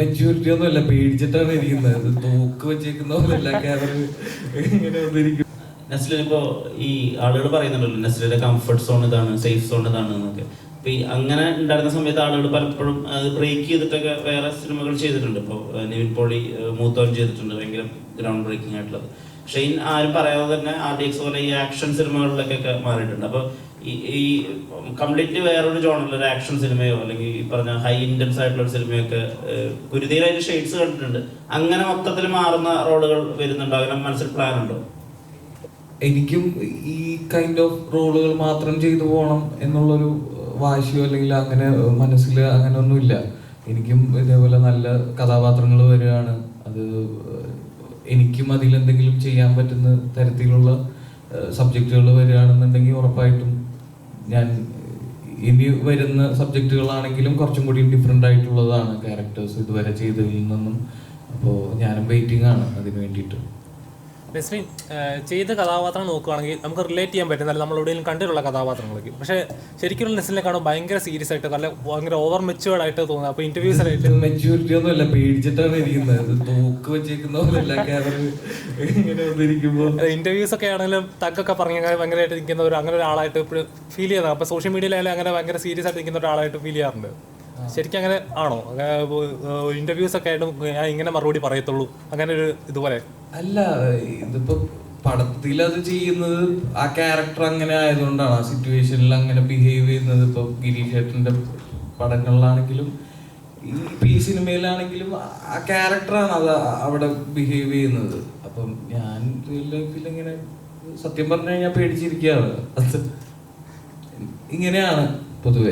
Maturity ഒന്നും അല്ല പേടിച്ചിട്ടാണ് ഇരിക്കുന്നത്. തോക്ക് വെച്ചേക്കുന്ന പോലെയല്ല ക്യാമറ ഇങ്ങനെ വന്നിരിക്കും. നെസ്ലിൻ ഇപ്പോ ഈ ആളുകൾ പറയുന്നുണ്ടല്ലോ നെസ്ലിന്റെ കംഫർട്ട് സോൺ ഇതാണ് സേഫ് സോൺ ഇതാണ് എന്നൊക്കെ. അപ്പൊ ഈ അങ്ങനെ ഉണ്ടായിരുന്ന സമയത്ത് ആളുകൾ പലപ്പോഴും അത് ബ്രേക്ക് ചെയ്തിട്ടൊക്കെ വേറെ സിനിമകൾ ചെയ്തിട്ടുണ്ട്. ഇപ്പോൾ നിവിൻ പോളി മൂത്തോൻ ചെയ്തിട്ടുണ്ട് ഭയങ്കര ഗ്രൗണ്ട് ബ്രേക്കിംഗ് ആയിട്ടുള്ളത്. പക്ഷെ ആരും പറയാതെ തന്നെ ആർ ഡി എക്സ് പോലെ ഈ ആക്ഷൻ സിനിമകളിലൊക്കെ മാറിയിട്ടുണ്ട്. അപ്പൊ ഈ കംപ്ലീറ്റ് കംപ്ലീറ്റ്ലി വേറൊരു ജോണറിൽ ഒരു ആക്ഷൻ സിനിമയോ അല്ലെങ്കിൽ ഈ പറഞ്ഞ ഹൈ ഇന്റൻസ് ആയിട്ടുള്ള ഒരു സിനിമയൊക്കെ ഗുരുതീരായിട്ട് ഷെയ്ഡ്സ് കണ്ടിട്ടുണ്ട്. അങ്ങനെ മൊത്തത്തിൽ മാറുന്ന റോളുകൾ വരുന്നുണ്ടോ? അങ്ങനെ മനസ്സിൽ പ്ലാൻ ഉണ്ടോ? എനിക്കും ഈ കൈൻഡ് ഓഫ് റോളുകൾ മാത്രം ചെയ്തു പോകണം എന്നുള്ളൊരു വാശിയോ അല്ലെങ്കിൽ അങ്ങനെ മനസ്സിൽ അങ്ങനെ ഒന്നുമില്ല എനിക്കും ഇതേപോലെ നല്ല കഥാപാത്രങ്ങൾ വരികയാണ്. അത് എനിക്കും അതിലെന്തെങ്കിലും ചെയ്യാൻ പറ്റുന്ന തരത്തിലുള്ള സബ്ജക്റ്റുകൾ വരികയാണെന്നുണ്ടെങ്കിൽ ഉറപ്പായിട്ടും ഞാൻ ഇനി വരുന്ന സബ്ജക്റ്റുകളാണെങ്കിലും കുറച്ചും കൂടി ഡിഫറെന്റ് ആയിട്ടുള്ളതാണ് ക്യാരക്ടേഴ്സ് ഇതുവരെ ചെയ്തതിൽ നിന്നും. അപ്പോൾ ഞാനും വെയിറ്റിംഗ് ആണ് അതിന് വേണ്ടിയിട്ട്. നെസ്ലിൻ ചെയ്ത കഥാപാത്രം നോക്കുകയാണെങ്കിൽ നമുക്ക് റിലേറ്റ് ചെയ്യാൻ പറ്റും. നല്ല നമ്മൾ എവിടെയെങ്കിലും കണ്ടിട്ടുള്ള കഥാപാത്രങ്ങളൊക്കെ. പക്ഷേ ശരിക്കും നെസ്സിനെ കാണുമ്പോൾ ഭയങ്കര സീരിയസ് ആയിട്ട് നല്ല ഭയങ്കര ഓവർ മെച്ചുവേർഡ് ആയിട്ട് തോന്നുന്നത് അപ്പോൾ ഇന്റർവ്യൂസ് ആയിട്ട് മെച്ചൂരിറ്റി ഒന്നും അല്ല പേടിച്ചിട്ടാണ് ഇരിക്കുന്നത്. തോക്ക് വെച്ചേക്കുന്ന ഇന്റർവ്യൂസ് ഒക്കെ ആണെങ്കിലും തക്കൊക്കെ പറഞ്ഞ ഭയങ്കരമായിട്ട് നിൽക്കുന്ന ഒരു അങ്ങനെ ഒരാളായിട്ട് ഫീൽ ചെയ്യുന്നത് അപ്പോൾ സോഷ്യൽ മീഡിയയിലായാലും അങ്ങനെ ഭയങ്കര സീരിയസ് ആയിട്ട് നിൽക്കുന്ന ഒരാളായിട്ട് ഫീൽ ചെയ്യാറുണ്ട്. ശരിക്കും അങ്ങനെ ആണോ ഇന്റർവ്യൂസ് ഒക്കെ ആയിട്ട് ഞാൻ ഇങ്ങനെ മറുപടി പറയത്തുള്ളൂ. അങ്ങനെ ഒരു ഇതുപോലെ? അല്ല ഇതിപ്പോ പടത്തിൽ അത് ചെയ്യുന്നത് ആ ക്യാരക്ടർ അങ്ങനെ ആയതുകൊണ്ടാണ്. ആ സിറ്റുവേഷനിൽ അങ്ങനെ ബിഹേവ് ചെയ്യുന്നത് ഇപ്പൊ ഗിരീഷ് ചേട്ടന്റെ പടങ്ങളിലാണെങ്കിലും ഈ സിനിമയിലാണെങ്കിലും ആ ക്യാരക്ടറാണ് അത് അവിടെ ബിഹേവ് ചെയ്യുന്നത്. അപ്പം ഞാൻ റിയൽ ലൈഫിൽ ഇങ്ങനെ സത്യം പറഞ്ഞു കഴിഞ്ഞാൽ പേടിച്ചിരിക്കുകയാണ് ഇങ്ങനെയാണ് പൊതുവെ.